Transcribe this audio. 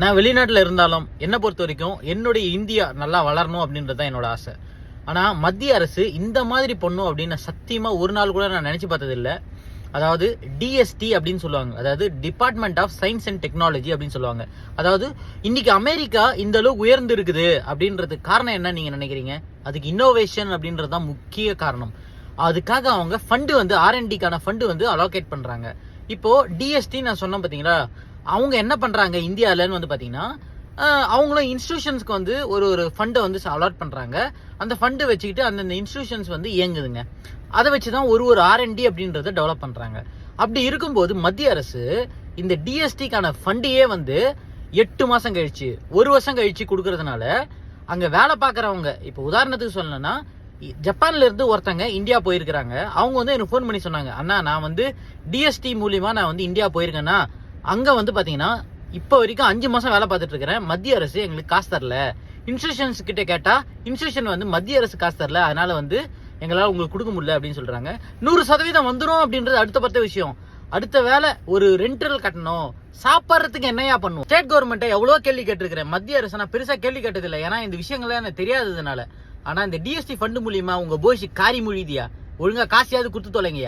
நான் வெளிநாட்டில் இருந்தாலும் என்னை பொறுத்த வரைக்கும் என்னுடைய இந்தியா நல்லா வளரணும் அப்படின்றது தான் என்னோட ஆசை. ஆனால் மத்திய அரசு இந்த மாதிரி பண்ணும் அப்படின்னு நான் ஒரு நாள் கூட நான் நினச்சி பார்த்ததில்லை. அதாவது டிஎஸ்டி அப்படின்னு சொல்லுவாங்க. அதாவது department of science and technology அப்படின்னு சொல்லுவாங்க. அதாவது இன்னைக்கு அமெரிக்கா இந்த அளவுக்கு உயர்ந்து இருக்குது அப்படின்றதுக்கு காரணம் என்ன நீங்கள் நினைக்கிறீங்க? அதுக்கு இன்னோவேஷன் அப்படின்றது தான் முக்கிய காரணம். அதுக்காக அவங்க ஃபண்டு வந்து ஆர்என்டிக்கான ஃபண்டு வந்து அலோகேட் பண்ணுறாங்க இப்போது டிஎஸ்டி நான் சொன்னேன் பார்த்தீங்களா? அவங்க என்ன பண்றாங்க? இந்தியாவிலன்னு வந்து பாத்தீங்கன்னா அவங்களும் இன்ஸ்டியூஷன்ஸ்க்கு வந்து ஒரு ஒரு ஃபண்டை வந்து அலாட் பண்றாங்க. அந்த ஃபண்டு வச்சுக்கிட்டு அந்தந்த இன்ஸ்டியூஷன்ஸ் வந்து இயங்குதுங்க. அதை வச்சு தான் ஒரு ஒரு ஆர்என்டி அப்படின்றத டெவலப் பண்றாங்க. அப்படி இருக்கும்போது மத்திய அரசு இந்த டிஎஸ்டிக்கான ஃபண்டையே வந்து எட்டு மாசம் கழிச்சு ஒரு வருஷம் கழிச்சு கொடுக்கறதுனால அங்க வேலை பார்க்குறவங்க இப்போ உதாரணத்துக்கு சொல்லணும்னா ஜப்பான்ல இருந்து ஒருத்தங்க இந்தியா போயிருக்கிறாங்க. அவங்க வந்து எனக்கு ஃபோன் பண்ணி சொன்னாங்க அண்ணா நான் வந்து டிஎஸ்டி மூலியமா நான் வந்து இந்தியா போயிருக்கேன்னா அங்கே வந்து பார்த்தீங்கன்னா இப்போ வரைக்கும் அஞ்சு மாதம் வேலை பார்த்துட்டு இருக்கிறேன். மத்திய அரசு எங்களுக்கு காசு தரல. இன்ஸ்டியூஷன்ஸ் கிட்ட கேட்டால் இன்ஸ்டியூஷன் வந்து மத்திய அரசு காசு தரல. அதனால வந்து எங்களால் உங்களுக்கு கொடுக்க முடியல அப்படின்னு சொல்கிறாங்க நூறு சதவீதம் வந்துடும் அப்படின்றது அடுத்த பத்த விஷயம். அடுத்த வேலை ஒரு ரெண்டல் கட்டணும். சாப்பிட்றதுக்கு என்னையா பண்ணும்? ஸ்டேட் கவர்மெண்ட்டை எவ்வளோ கேள்வி கேட்டிருக்கிறேன். மத்திய அரசு நான் பெருசாக கேள்வி கேட்டதில்லை. ஏன்னா இந்த விஷயங்கள்லாம் எனக்கு தெரியாததுனால. ஆனால் இந்த டிஎஸ்டி ஃபண்டு மூலியமா உங்கள் போஷி காரி மொழிதியா ஒழுங்காக காசியாவது கொடுத்து தொலைங்கயா